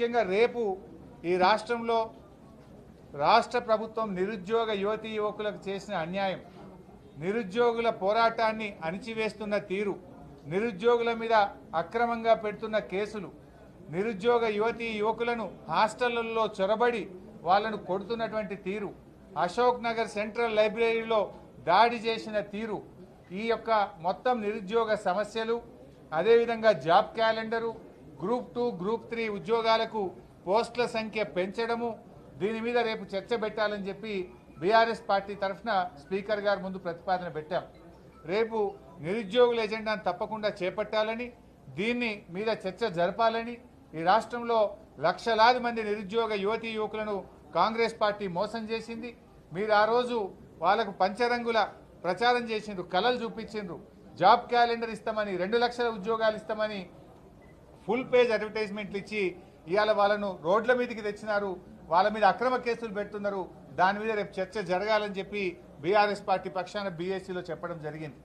ముఖ్యంగా రేపు ఈ రాష్ట్రంలో రాష్ట్ర ప్రభుత్వం నిరుద్యోగ యువతీ యువకులకు చేసిన అన్యాయం నిరుద్యోగుల పోరాటాన్ని అణిచివేస్తున్న తీరు నిరుద్యోగుల మీద అక్రమంగా పెడుతున్న కేసులు నిరుద్యోగ యువతీ యువకులను హాస్టళ్ళలో చొరబడి వాళ్ళను కొడుతున్నటువంటి తీరు అశోక్ నగర్ సెంట్రల్ లైబ్రరీలో దాడి చేసిన తీరు ఈ యొక్క మొత్తం నిరుద్యోగ సమస్యలు అదేవిధంగా job calendar group two group three ఉద్యోగాలకు పోస్టుల సంఖ్య పెంచడము దీని మీద రేపు చర్చ పెట్టాలని చెప్పి బీఆర్ఎస్ పార్టీ తరఫున స్పీకర్ గారు ముందు ప్రతిపాదన పెట్టాం. రేపు నిరుద్యోగుల ఎజెండాను తప్పకుండా చేపట్టాలని దీన్ని మీద చర్చ జరపాలని ఈ రాష్ట్రంలో లక్షలాది మంది నిరుద్యోగ యువతీ యువకులను కాంగ్రెస్ పార్టీ మోసం చేసింది. మీరు ఆ రోజు వాళ్ళకు పంచరంగుల ప్రచారం చేసిండ్రు కలలు చూపించిండ్రు. జాబ్ క్యాలెండర్ ఇస్తామని రెండు లక్షల ఉద్యోగాలు ఇస్తామని ఫుల్ పేజ్ అడ్వర్టైజ్మెంట్లు ఇచ్చి ఇవాళ వాళ్ళను రోడ్ల మీదకి తెచ్చినారు వాళ్ళ మీద అక్రమ కేసులు పెడుతున్నారు దాని మీద రేపు చర్చ జరగాలని చెప్పి బీఆర్ఎస్ పార్టీ పక్షాన బీఎస్సీలో చెప్పడం జరిగింది.